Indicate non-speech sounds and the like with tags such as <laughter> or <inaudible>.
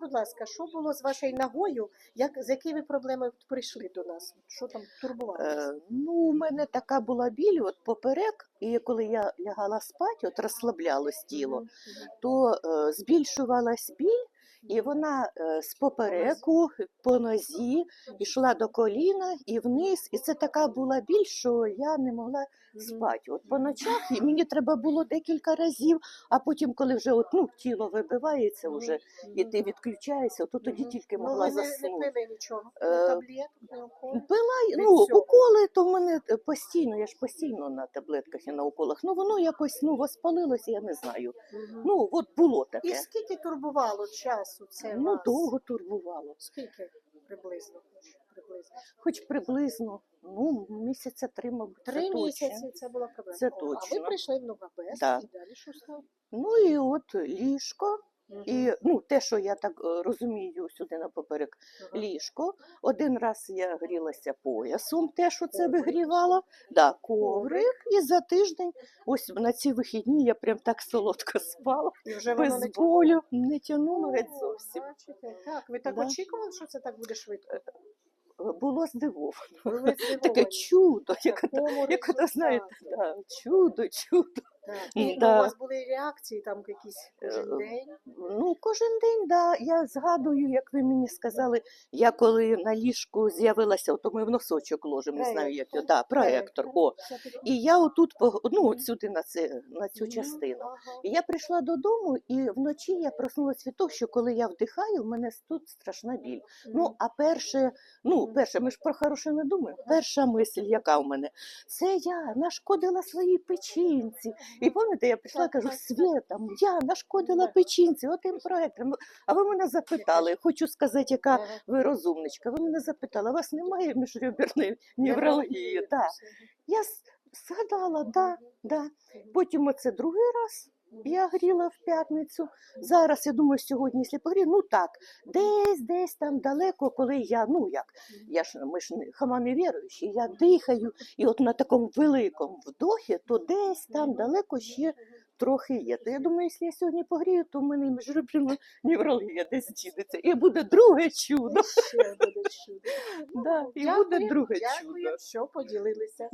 будь ласка, що було з вашою ногою? Як, з якими проблемами прийшли до нас? Що там турбувалося? Е, ну, у мене така була біль от поперек, і коли я лягала спати, от розслаблялось тіло, то е, збільшувалась біль, і вона е, з попереку по нозі йшла до коліна і вниз. І це така була біль, що я не могла спати. От по ночах і мені треба було декілька разів, а потім, коли вже от, ну, тіло вибивається вже, і ти відключаєшся, то тоді тільки ну, могла не заснути. нічого? Пила, ну, уколи, то в мене е, постійно, я ж постійно на таблетках і на уколах. Ну воно якось ну, воспалилося, я не знаю. Ну, от було таке. І скільки турбувало часу це Ну, вас? довго турбувало. Скільки приблизно? приблизно? Хоч приблизно, ну, місяця три, мабуть. це місяці точно. це була проблема. Це О, А ви прийшли в Новобес Да. і далі що стало? Ну і от ліжко. І ну, те, що я так е, розумію сюди на поперек ліжко. Один раз я грілася поясом, те, що це вигрівало. Да, коврик. І за тиждень, ось на ці вихідні я прям так солодко спала. І вже без не болю, не тягнуло геть зовсім. Бачите, так, ви так Да. очікували, що це так буде швидко? Було здивовано. <laughs> Таке чудо, як як знаєте, да, чудо, чудо. Так. І ну, да. у вас були реакції там якісь кожен Е, день? Ну, кожен день, да, я згадую, як ви мені сказали, я коли на ліжку з'явилася, ото ми в носочок ложимо, не знаю, як його, да, проектор. О. І я отут, ну, от сюди на, це, на цю частину. І я прийшла додому, і вночі я проснулася від того, що коли я вдихаю, в мене тут страшна біль. Ну, а перше, ну, перше, ми ж про хороше не думаємо. Перша мисль, яка в мене, це я нашкодила своїй печінці. І пам'ятаєте, я прийшла, Так, кажу, так. Я нашкодила печінці, отим проектом. А ви мене запитали, <laughs> хочу сказати, яка ви розумничка. Ви мене запитали, у вас немає міжреберної <laughs> невралгії? Да. Я згадала, да, да. Потім оце другий раз. Я гріла в п'ятницю. Зараз я думаю, сьогодні, якщо погрію, ну так, десь, десь там далеко, коли я, ну як, я ж ми ж хама не віруючі, я дихаю, і от на такому великому вдохі, то десь там далеко ще трохи є. То я думаю, якщо я сьогодні погрію, то в мене і міжреберна невралгія десь дінеться. І буде друге чудо. Ще буде чудо. Да, і буде друге дякую, чудо. що поділилися.